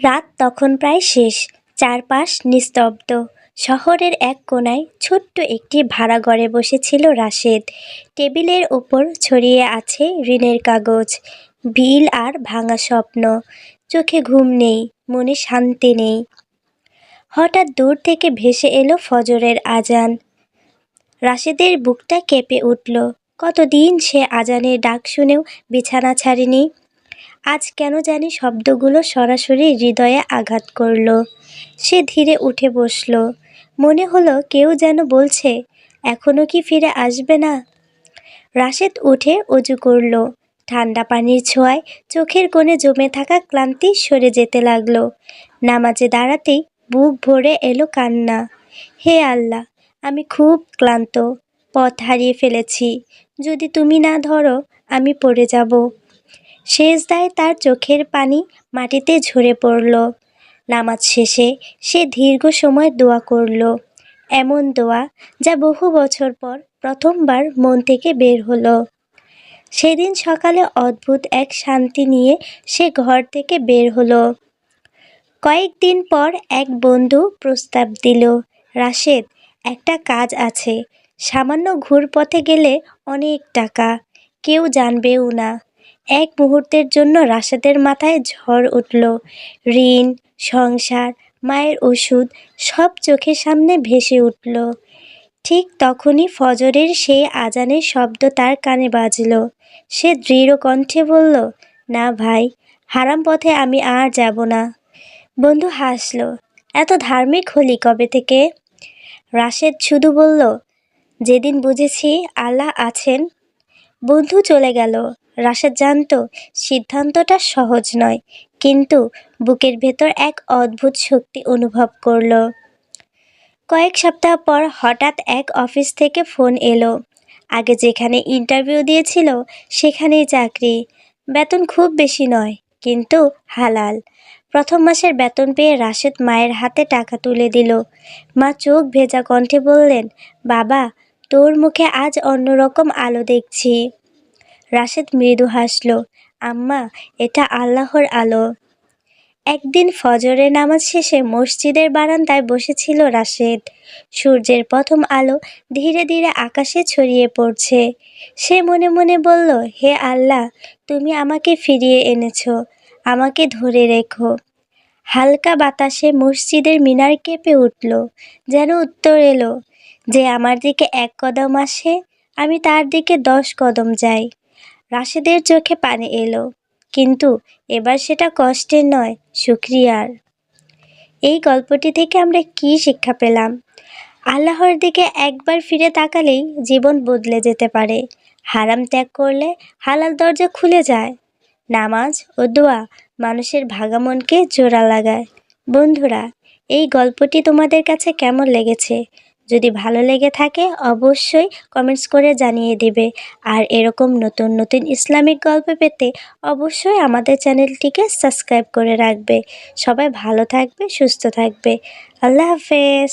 রাত তখন প্রায় শেষ। চারপাশ নিস্তব্ধ। শহরের এক কোণায় ছোট্ট একটি ভাড়া ঘরে বসেছিল রাশেদ। টেবিলের ওপর ছড়িয়ে আছে ঋণের কাগজ। বিল আর ভাঙা স্বপ্ন। চোখে ঘুম নেই, মনে শান্তি নেই। হঠাৎ দূর থেকে ভেসে এলো ফজরের আজান। রাশেদের বুকটা কেঁপে উঠল। কতদিন সে আজানের ডাক শুনেও বিছানা ছাড়েনি? আজ কেন জানি শব্দগুলো সরাসরি হৃদয়ে আঘাত করল। সে ধীরে উঠে বসল। মনে হলো কেউ যেন বলছে, এখনও কি ফিরে আসবে না? রাশেদ উঠে অজু করল। ঠান্ডা পানির ছোঁয়ায় চোখের কোণে জমে থাকা ক্লান্তি সরে যেতে লাগল। নামাজে দাঁড়াতেই বুক ভরে এলো কান্না। হে আল্লাহ, আমি খুব ক্লান্ত। পথ হারিয়ে ফেলেছি। যদি তুমি না ধরো, আমি পড়ে যাব। শেষ দায় তার চোখের পানি মাটিতে ঝরে পড়ল। নামাজ শেষে সে দীর্ঘ সময় দোয়া করল। এমন দোয়া যা বহু বছর পর প্রথমবার মন থেকে বের হলো। সেদিন সকালে অদ্ভুত এক শান্তি নিয়ে সে ঘর থেকে বের হলো। কয়েকদিন পর এক বন্ধু প্রস্তাব দিল, রাশেদ, একটা কাজ আছে। সামান্য ঘুরপথে গেলে অনেক টাকা। কেউ জানবেও না। এক মুহূর্তের জন্য রাশেদের মাথায় ঝড় উঠল। ঋণ, সংসার, মায়ের ওষুধ সব চোখের সামনে ভেসে উঠল। ঠিক তখনই ফজরের সেই আজানের শব্দ তার কানে বাজল। সে দৃঢ় কণ্ঠে বলল, না ভাই, হারাম পথে আমি আর যাব না। বন্ধু হাসল, এত ধার্মিক হলি কবে থেকে? রাশেদ শুধু বলল, যেদিন বুঝেছি আল্লাহ আছেন। বন্ধু চলে গেল। রাশেদ জানতো, সিদ্ধান্তটা সহজ নয়, কিন্তু বুকের ভেতর এক অদ্ভুত শক্তি অনুভব করল। কয়েক সপ্তাহ পর হঠাৎ এক অফিস থেকে ফোন এলো। আগে যেখানে ইন্টারভিউ দিয়েছিল, সেখানেই চাকরি। বেতন খুব বেশি নয়, কিন্তু হালাল। প্রথম মাসের বেতন পেয়ে রাশেদ মায়ের হাতে টাকা তুলে দিল। মা চোখ ভেজা কণ্ঠে বললেন, বাবা, তোর মুখে আজ অন্যরকম আলো দেখছি। রাশেদ মৃদু হাসল, আম্মা, এটা আল্লাহর আলো। একদিন ফজরের নামাজ শেষে মসজিদের বারান্দায় বসেছিল রাশেদ। সূর্যের প্রথম আলো ধীরে ধীরে আকাশে ছড়িয়ে পড়ছে। সে মনে মনে বলল, হে আল্লাহ, তুমি আমাকে ফিরিয়ে এনেছ, আমাকে ধরে রেখো। হালকা বাতাসে মসজিদের মিনার কেঁপে উঠল, যেন উত্তর এলো, যে আমার দিকে এক কদম আসে, আমি তার দিকে দশ কদম যাই। রাশেদের চোখে পানি এলো। কিন্তু এবার সেটা কষ্টের নয়, সুক্রিয়ার। এই গল্পটি থেকে আমরা কি শিক্ষা পেলাম? আল্লাহর দিকে একবার ফিরে তাকালেই জীবন বদলে যেতে পারে। হারাম ত্যাগ করলে হালাল দরজা খুলে যায়। নামাজ ও দোয়া মানুষের ভাগা মনকে জোড়া লাগায়। বন্ধুরা, এই গল্পটি তোমাদের কাছে কেমন লেগেছে? যদি ভালো লেগে থাকে, অবশ্যই কমেন্টস করে জানিয়ে দেবে। আর এরকম নতুন নতুন ইসলামিক গল্প পেতে অবশ্যই আমাদের চ্যানেলটিকে সাবস্ক্রাইব করে রাখবে। সবাই ভালো থাকবে, সুস্থ থাকবে। আল্লাহ হাফেজ।